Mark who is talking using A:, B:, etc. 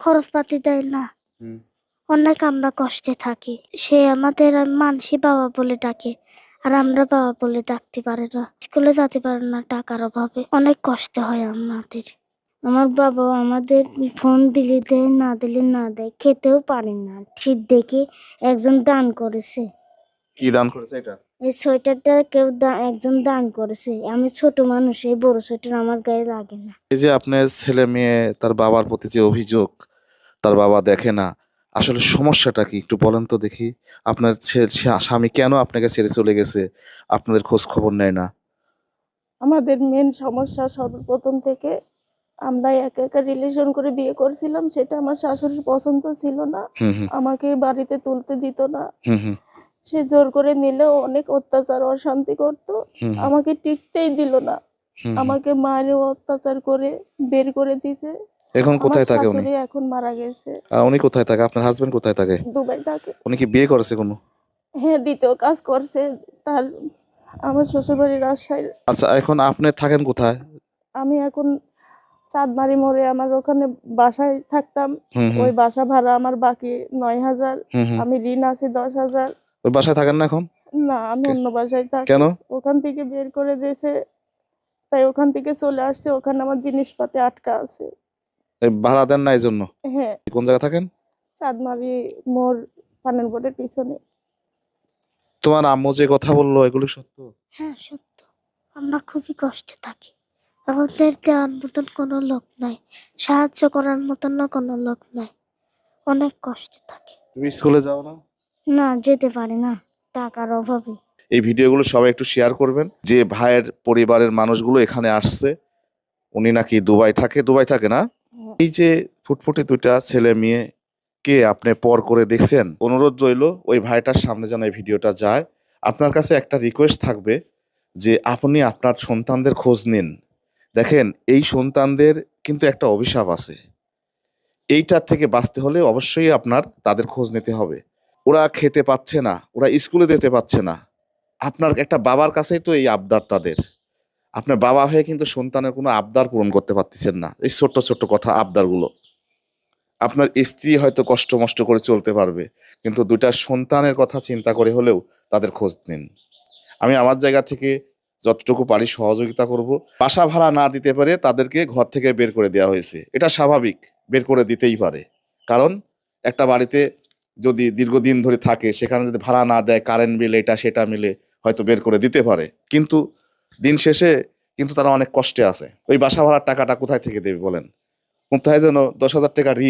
A: খরচপাতি দেয় না। অনেক আমরা কষ্টে থাকি। সে আমাদের মানসি বাবা বলে ডাকে আর আমরা বাবা বলে ডাকতে পারে না। স্কুলে যেতে পারে না টাকার অভাবে। অনেক কষ্ট হয় আমাদের। আমার বাবা আমাদের ফোন দিলে দেয় না দিলে না দেয় খেতেও পারে না। ঠিক দেখে একজন দান করেছে।
B: কি দান করেছে এটা?
A: এই সোয়েটারটা কেউ একজন দান করেছে। আমি ছোট মানুষ এই বড় সোয়েটার আমার গায়ে লাগে না।
B: এই যে আপনার ছেলে মেয়ে তার বাবার প্রতি যে অভিযোগ তার বাবা দেখে না। আসলে সমস্যাটা কি একটু বলেন তো দেখি। আপনার স্বামী কেন আপনাকে ছেড়ে চলে গেছে? আপনাদের খোঁজ খবর নেয় না।
C: আমাদের মেন সমস্যা সর্বপ্রথম থেকে আমরা একা একা রিলেশন করে বিয়ে করছিলাম সেটা আমার শাশুড়ির পছন্দ ছিল না। আমাকে বাড়িতে তুলতে দিত না। সে জোর করে নিলেও অনেক অত্যাচার অশান্তি করতো। আমাকে টিকতেই দিল না। আমাকে মারে অত্যাচার করে বের করে দিয়েছে।
B: এখন কোথায় থাকে উনি?
C: শাশুড়ি এখন মারা গেছে।
B: আহ, উনি কোথায় থাকে? আপনার হাজবেন্ড কোথায় থাকে?
C: দুবাই থাকে।
B: উনি কি বিয়ে করেছে কোনো?
C: হ্যাঁ দ্বিতীয় কাজ করছে। তার আমার শ্বশুরবাড়ি রাজশাহী
B: আচ্ছা এখন আপনি থাকেন কোথায়?
C: আমি এখন চাঁদমারি মোড়ে আমার ওখানে বাসায় থাকতাম।
B: হুম হুম,
C: ওই বাসা ভাড়া আমার বাকি নয় হাজার।
B: হুম হুম।
C: আমি ঋণ আছি দশ হাজার।
B: ওই বাসায় থাকেন না এখন?
C: না আমি
B: কে-
C: অন্য বাসায় থাকি।
B: কেন?
C: ওখান থেকে বের করে দিয়েছে। তাই ওখান থেকে চলে আসছে। ওখানে আমার জিনিসপাতি আটকা আছে।
B: ভাড়া দেন না এই জন্য
C: হ্যাঁ।
B: কোন জায়গায় থাকেন?
C: চাঁদমারি মোর পানের বোর্ডের পিছনে।
B: তোমার আম্মু যে কথা বলল এগুলো সত্য?
A: হ্যাঁ সত্য। আমরা খুবই কষ্টে থাকি। আমাদের দেওয়ার মতন কোনো লোক নাই। সাহায্য করার মতন না কোনো লোক নাই। অনেক কষ্টে থাকি।
B: তুমি স্কুলে যাও না?
A: না যেতে পারি না। টাকার অভাবে।
B: এই ভিডিওগুলো সবাই একটু শেয়ার করবেন। যে ভাইয়ের পরিবারের মানুষগুলো এখানে আসছে উনি নাকি দুবাই থাকে? দুবাই থাকে না। এই যে ফুটফুটে দুইটা ছেলে মেয়ে কে আপনি পর করে দেখছেন, অনুরোধ রইল ওই ভাইটার সামনে যেন এই ভিডিওটা যায়। আপনার কাছে একটা রিকোয়েস্ট থাকবে যে আপনি আপনার সন্তানদের খোঁজ নিন। দেখেন, এই সন্তানদের কিন্তু একটা অভিশাপ আছে। এইটার থেকে বাঁচতে হলে অবশ্যই আপনার তাদের খোঁজ নিতে হবে। ওরা খেতে পাচ্ছে না, ওরা স্কুলে যেতে পাচ্ছে না। আপনার একটা বাবার কাছেই তো এই আবদার তাদের। আপনার বাবা হয়ে কিন্তু সন্তানের কোনো আবদার পূরণ করতে পারতেছেন না। এই ছোট্ট ছোট্ট কথা, আবদারগুলো। আপনার স্ত্রী হয়তো কষ্ট মষ্ট করে চলতে পারবে, কিন্তু দুইটা সন্তানের কথা চিন্তা করে হলেও তাদের খোঁজ নিন। আমি আমার জায়গা থেকে যতটুকু পারি সহযোগিতা করব। বাসা ভাড়া না দিতে পারে তাদেরকে ঘর থেকে বের করে দেওয়া হয়েছে। এটা স্বাভাবিক, বের করে দিতেই পারে। কারণ একটা বাড়িতে যদি দীর্ঘদিন ধরে থাকে, সেখানে যদি ভাড়া না দেয়, কারেন্ট বিল এটা, সেটা মিলে হয়তো বের করে দিতে পারে। কিন্তু দিন শেষে কিন্তু তারা অনেক কষ্টে আছে। ওই বাসা ভাড়ার টাকাটা কোথায় থেকে দেবে বলেন? কোথায় যেন দশ হাজার টাকা ঋণ